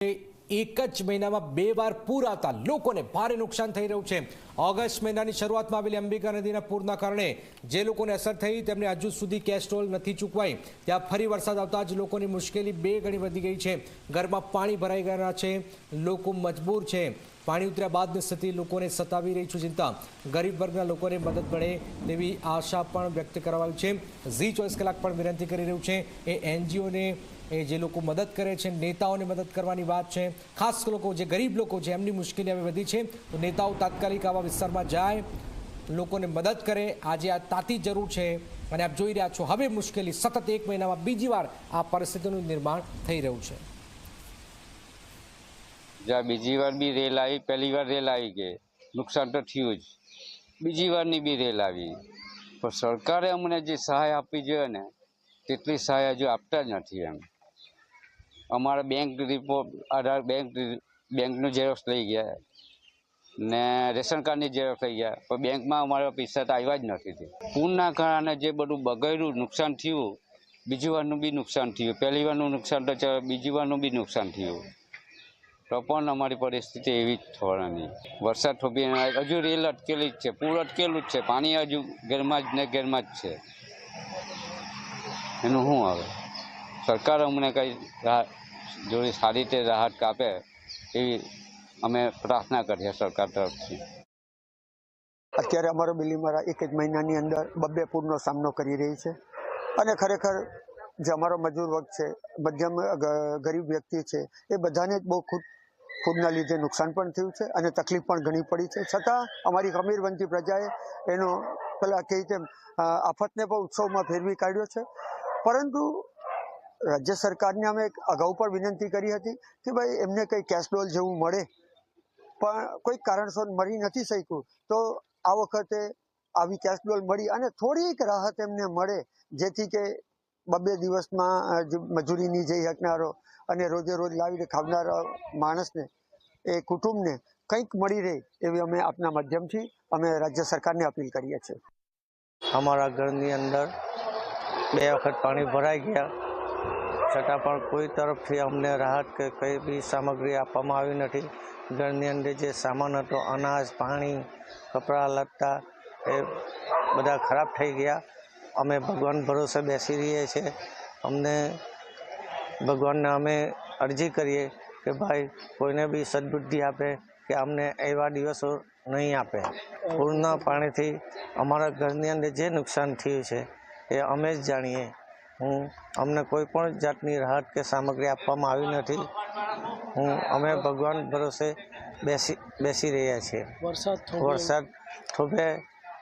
એક જ મહિનામાં બે વાર પૂર આવતા લોકોને ભારે નુકસાન થઈ રહ્યું છે. ઓગસ્ટ મહિનાની શરૂઆતમાં આવેલી અંબિકા નદીના પૂરના કારણે જે લોકોને અસર થઈ તેમને હજુ સુધી કેસ્ટ્રોલ નથી ચૂકવાઈ. ત્યાં ફરી વરસાદ આવતા જ લોકોની મુશ્કેલી બે ગણી વધી ગઈ છે. ઘરમાં પાણી ભરાઈ ગયા છે. લોકો મજબૂર છે. પાણી ઉતર્યા બાદની સ્થિતિ લોકોને સતાવી રહી છે ચિંતા. ગરીબ વર્ગના લોકોને મદદ મળે તેવી આશા પણ વ્યક્ત કરવામાં આવી છે. ઝી ચોવીસ કલાક પણ વિનંતી કરી રહ્યું છે. એ એનજીઓને એ જે લોકો મદદ કરે છે, નેતાઓને મદદ કરવાની વાત છે. ખાસ લોકો જે ગરીબ લોકો છે, એમની મુશ્કેલી હવે વધી છે. તો નેતાઓ તાત્કાલિક આવા વિસ્તારમાં જાય, લોકોને મદદ કરે. આજે આ તાતી જરૂર છે અને આપ જોઈ રહ્યા છો, હવે મુશ્કેલી સતત એક મહિનામાં બીજી વાર આ પરિસ્થિતિનું નિર્માણ થઈ રહ્યું છે. જ્યાં બીજી વાર બી રેલ આવી, પહેલી વાર રેલ આવી ગઈ. નુકસાન તો થયું જ. બીજી વારની બી રેલ આવી. પણ સરકારે અમને જે સહાય આપવી જોઈએ ને, તેટલી સહાય હજુ આપતા જ નથી એમ. અમારા બેંક રિપોર્ટ આધાર બેંક બેંકનું ઝેરોક્ષ લઈ ગયા. ને રેશન કાર્ડની ઝેરોક્ષ લઈ ગયા. પણ બેંકમાં અમારા પૈસા તો આવ્યા જ નથી પૂરના કારણે જે બધું બગડ્યું, નુકસાન થયું, બીજી વારનું બી નુકસાન થયું. પહેલી વારનું નુકસાન તો બીજી વારનું બી નુકસાન થયું. તો પણ અમારી પરિસ્થિતિ એવી જ થવાની. વરસાદ થોભી હજુ રેલ અટકેલી જ છે. પૂર અટકેલું જ છે. પાણી હજુ ઘરમાં જ ને ઘરમાં જ છે. એનું શું આવે? સરકાર અમને કંઈ જોડી સારી રીતે રાહત કાપે એવી અમે પ્રાર્થના કરીએ સરકાર તરફથી. અત્યારે અમારો બિલીમારા એક જ મહિનાની અંદર બબ્બે પૂરનો સામનો કરી રહી છે. અને ખરેખર જે અમારો મજૂર વર્ગ છે, મધ્યમ ગરીબ વ્યક્તિ છે, એ બધાને જ બહુ ખુદ પૂરના લીધે નુકસાન પણ થયું છે અને તકલીફ પણ ઘણી પડી છે. છતાં અમારી ખમીરવંતી પ્રજાએ એનો, પેલા કહે તેમ આફતને પણ ઉત્સવમાં ફેરવી કાઢ્યો છે. પરંતુ રાજ્ય સરકારને અમે અગાઉ પણ વિનંતી કરી હતી કે ભાઈ એમને કંઈ કેસડોલ જેવું મળે. પણ કોઈ કારણસર મળી નથી શક્યું. તો આ વખતે આવી કેસડોલ મળી અને થોડીક રાહત એમને મળે. જેથી કે બબે દિવસમાં મજૂરીની જઈ શકનારો અને રોજે રોજ લાવીને ખાવનારા માણસને, એ કુટુંબને કંઈક મળી રહે એવી અમે આપના માધ્યમથી અમે રાજ્ય સરકારને અપીલ કરીએ છીએ. અમારા ઘરની અંદર બે વખત પાણી ભરાઈ ગયા. છતાં પણ કોઈ તરફથી અમને રાહત કે કંઈ બી સામગ્રી આપવામાં આવી નથી. ઘરની અંદર જે સામાન હતો, અનાજ, પાણી, કપડાં, લત્તા, એ બધા ખરાબ થઈ ગયા. અમે ભગવાન ભરોસે બેસી રહીએ છીએ. અમને ભગવાનને અમે અરજી કરીએ કે ભાઈ, કોઈને બી સદબુદ્ધિ આપે કે અમને એવા દિવસો નહીં આપે. પૂરના પાણીથી અમારા ઘરની અંદર જે નુકસાન થયું છે, એ અમે જ જાણીએ. હું અમને કોઈ પણ જાતની રાહત કે સામગ્રી આપવામાં આવી નથી. હું અમે ભગવાન ભરોસે બેસી બેસી રહ્યા છીએ. વરસાદ વરસાદ થોભે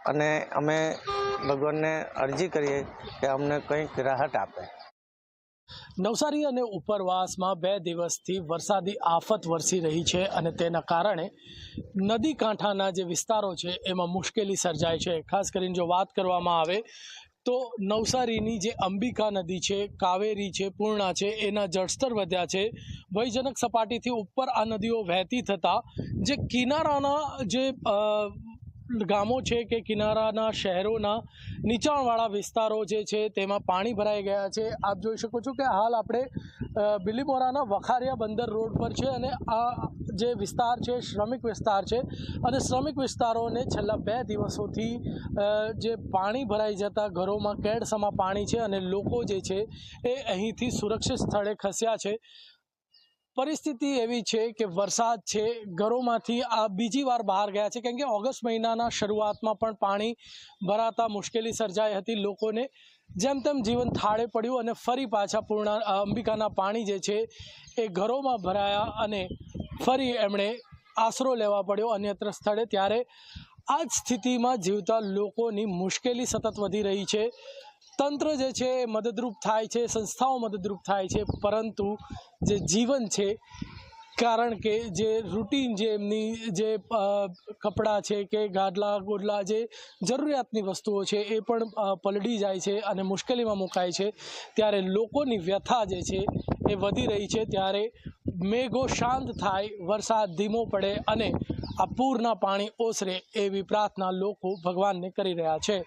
અને અમે ભગવાનને અરજી કરીએ કે અમને કંઈક રાહત આપે. નવસારી અને ઉપરવાસમાં બે દિવસથી વરસાદી આફત વરસી રહી છે અને તેના કારણે નદી કાંઠાના જે વિસ્તારો છે એમાં મુશ્કેલી સર્જાય છે. ખાસ કરીને જો વાત કરવામાં આવે તો નવસારીની જે અંબિકા નદી છે, કાવેરી છે, પૂર્ણા છે, એના જળસ્તર વધ્યા છે. ભયજનક સપાટીથી ઉપર આ નદીઓ વહેતી થતાં, જે કિનારાના જે ગામો છે કે કિનારાના શહેરોના નીચાણવાળા વિસ્તારો જે છે તેમાં પાણી ભરાઈ ગયા છે. આપ જોઈ શકો છો કે હાલ આપણે બિલીમોરાના વખારિયા બંદર રોડ પર છે અને આ જે વિસ્તાર છે, શ્રમિક વિસ્તાર છે અને શ્રમિક વિસ્તારોને છેલ્લા બે દિવસોથી જે પાણી ભરાઈ જતા ઘરોમાં કેડસમાં પાણી છે અને લોકો જે છે એ અહીંથી સુરક્ષિત સ્થળે ખસ્યા છે. પરિસ્થિતિ એવી છે કે વરસાદ છે, ઘરોમાંથી આ બીજી વાર બહાર ગયા છે. કેમ કે ઓગસ્ટ મહિનાના શરૂઆતમાં પણ પાણી ભરાતા મુશ્કેલી સર્જાઈ હતી લોકોને. જેમ તેમ જીવન થાળે પડ્યું અને ફરી પાછા પૂર્ણ અંબિકાના પાણી જે છે એ ઘરોમાં ભરાયા અને ફરી એમણે આશરો લેવા પડ્યો અન્યત્ર સ્થળે. ત્યારે આ જ સ્થિતિમાં જીવતા લોકોની મુશ્કેલી સતત વધી રહી છે. તંત્ર જે છે એ મદદરૂપ થાય છે, સંસ્થાઓ મદદરૂપ થાય છે, પરંતુ જે જીવન છે, કારણ કે જે રૂટીન જે એમની જે કપડાં છે કે ગાદલા ગોદલા જે જરૂરિયાતની વસ્તુઓ છે એ પણ પલડી જાય છે અને મુશ્કેલીમાં મુકાય છે. ત્યારે લોકોની વ્યથા જે છે એ વધી રહી છે. ત્યારે મેઘો શાંત થાય, વરસાદ ધીમો પડે અને આ પૂરના પાણી ઓસરે એવી પ્રાર્થના લોકો ભગવાનને કરી રહ્યા છે.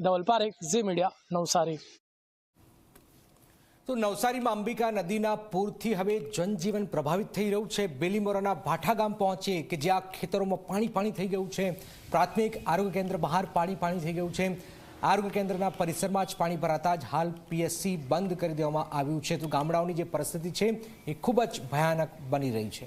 ધવલ પારેખ ઝી મીડિયા નવસારી તો નવસારીમાં અંબિકા નદીના પૂરથી હવે જનજીવન પ્રભાવિત થઈ રહ્યું છે. બેલીમોરાના ભાઠા ગામ પહોંચે કે જ્યાં ખેતરોમાં પાણી પાણી થઈ ગયું છે. પ્રાથમિક આરોગ્ય કેન્દ્ર બહાર પાણી પાણી થઈ ગયું છે. આરોગ્ય કેન્દ્રના પરિસરમાં જ પાણી ભરાતા જ હાલ પીએસસી બંધ કરી દેવામાં આવ્યું છે. તો ગામડાઓની જે પરિસ્થિતિ છે એ ખૂબ જ ભયાનક બની રહી છે.